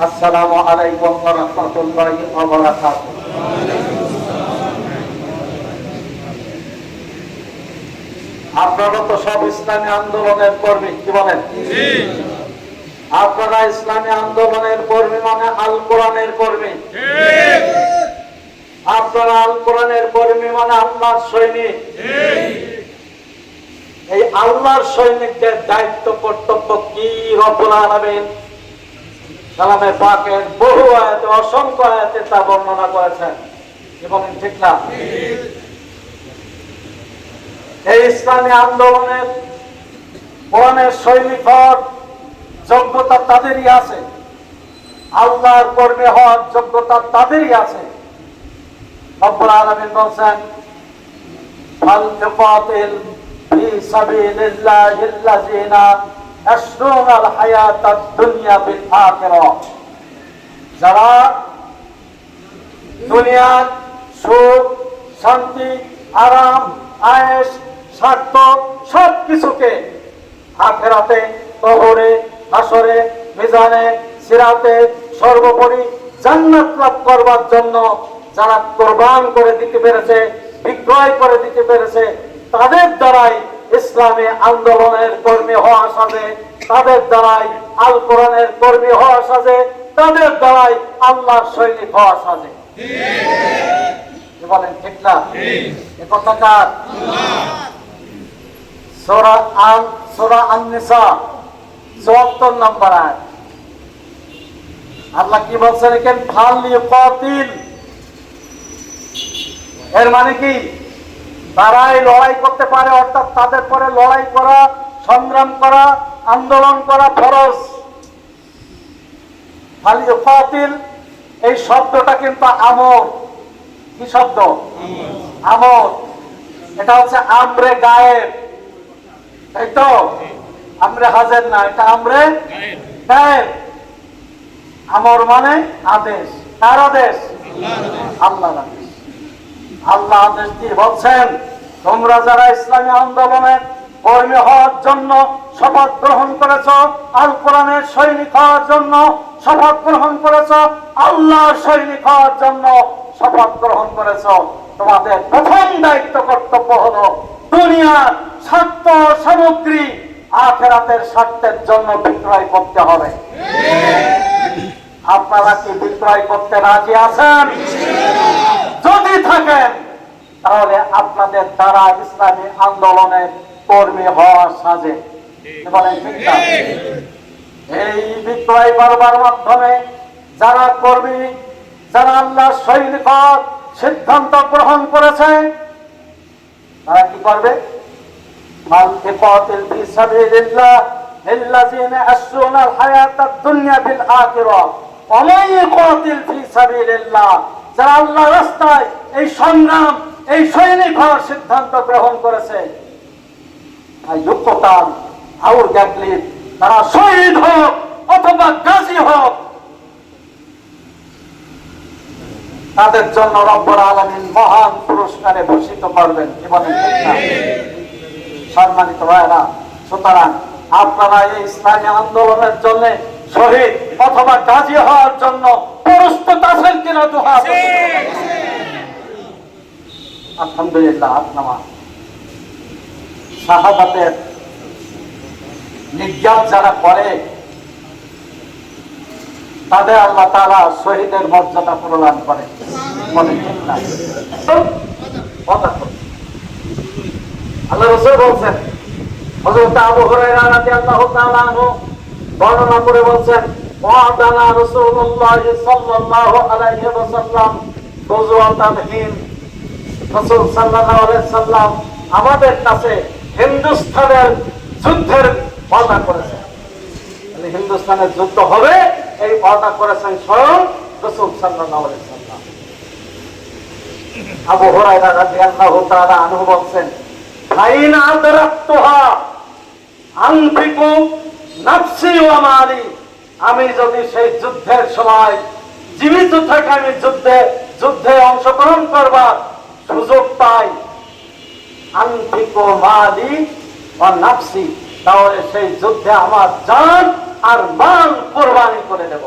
আসসালামু আলাইকুম ওয়া রাহমাতুল্লাহি ওয়া বারাকাতুহু। আপনারা তো সব ইসলামী আন্দোলনের কর্মী কি বলেন? আপনারা ইসলামী আন্দোলনের কর্মী মানে আল কোরআনের কর্মী। আপনারা আল কোরআনের কর্মী মানে আল্লাহর সৈনিক। এই আল্লাহর সৈনিকদের দায়িত্ব কর্তব্য কি রব্বুল আলামিন? কালামে পাকের বহু আয়াতে অসংখ্য আয়াতে তা বর্ণনা করেছেন। এবং ঠিক না? এই ইসলামী আন্দোলনের কোরআনের শৈলী পর যোগ্যতা তাদেরই আছে। আল্লাহর কর্মী হওয়ার যোগ্যতা তাদেরই আছে। রব্বুল আলমিন বলছেন, ফাল তুকাতিল ফি সাবিলিল্লাহিল্লাযিনা যারা দুনিয়ার সুখ, শান্তি, আরাম আয়েস স্বার্থ সব কিছুকে আখেরাতে কবরে হাসরে, মিজানে, সিরাতে সর্বোপরি জান্নাত লাভ করবার জন্য যারা কোরবান করে দিতে পেরেছে, বিক্রয় করে দিতে পেরেছে, তাদের দ্বারাই ইসলামী আন্দোলনের কর্মী হওয়া সাজে তাদের দ্বারাই আল কোরআনের কর্মী হওয়া সাজে তাদের দ্বারাই আল্লাহর সৈনিক হওয়া সাজে বলেন, ঠিক না? এ কথা কার? সোরা আন, সোরা আন-নিসা 74 নম্বর আয়াত। আল্লাহ কি বলছেন এখানে ফাল ইউকাতিল এর মানে কি? তারাই লড়াই করতে পারে, অর্থাৎ তাদের পরে লড়াই করা, সংগ্রাম করা, আন্দোলন করা ফরজ। ইউকাতিল এই শব্দটা কিন্তু আমর। কি শব্দ? আমর। এটা হচ্ছে আমরে গায়েব। তাই তো? আমরে হাজের না, এটা আমরে গায়েব। আমর মানে আদেশ। কার আদেশ? আল্লাহ আল্লাহ আদেশ দিয়ে বলছেন তোমরা যারা ইসলামী আন্দোলনে কর্মী হওয়ার জন্য শপথ গ্রহণ করেছ আল কোরআনের সৈনিক হওয়ার জন্য শপথ গ্রহণ করেছ আল্লাহর সৈনিক হওয়ার জন্য শপথ গ্রহণ করেছ তোমাদের প্রথম দায়িত্ব কর্তব্য হলো দুনিয়ার স্বার্থ সামগ্রী আখেরাতের স্বার্থের জন্য বিক্রয় করতে হবে। আপনারা কি বিক্রয় করতে রাজি আছেন? আপনাদের দ্বারা ইসলামী আন্দোলনের কর্মী হওয়ার সাজে কি বলেন ঠিক না? এই বিক্রয় করবার মাধ্যমে যারা কর্মী যারা আল্লাহ সৈনিক হওয়ার সিদ্ধান্ত গ্রহণ করেছে তারা কি করবে فالتقاتل في سبيل الله للذين يأسون الحياة الدنيا بالآخرة ومن يقاتل في سبيل الله যারা আল্লাহ রাস্তায় এই সংগ্রাম, এই সৈনিক হওয়ার সিদ্ধান্ত গ্রহণ করেছে যুক্ততাল আউর গ্যাগলিন তারা শহীদ হোক অথবা গাজী হোক, তাদের জন্য রব্বর আলমিন মহান পুরস্কারে ভূষিত করবেন না? সম্মানিত ভাইরা সুতরাং আপনারা এই ইসলামী আন্দোলনের জন্য শহীদ অথবা গাজী হওয়ার জন্য যারা করে তাদের আল্লাহ তারা শহীদের মর্যাদা প্রদান করে। বলছেন বর্ণনা করে বলছেন ওয়াসাল্লাম গুজওয়াতান হিন্দ রাসূল সাল্লাল্লাহু আলাইহি সাল্লাম আমাদের কাছে হিন্দুস্তানের যুদ্ধের ওয়াদা করেছেন। মানে হিন্দুস্তানের যুদ্ধ হবে, এই ওয়াদা করেছেন স্বয়ং রাসূল সাল্লাল্লাহু আলাইহি সাল্লাম আবু হুরায়রা রাদিয়াল্লাহু তাআলা আনহু বলছেন ফাইন আদরাতুহা আনফিকু নাফসি আমি যদি সেই যুদ্ধের সময় জীবিত থাকে আমি যুদ্ধে যুদ্ধে অংশগ্রহণ করবার সুযোগ পাই নাফসি, তাহলে সেই যুদ্ধে আমার জান আর মান কোরবানি করে দেব।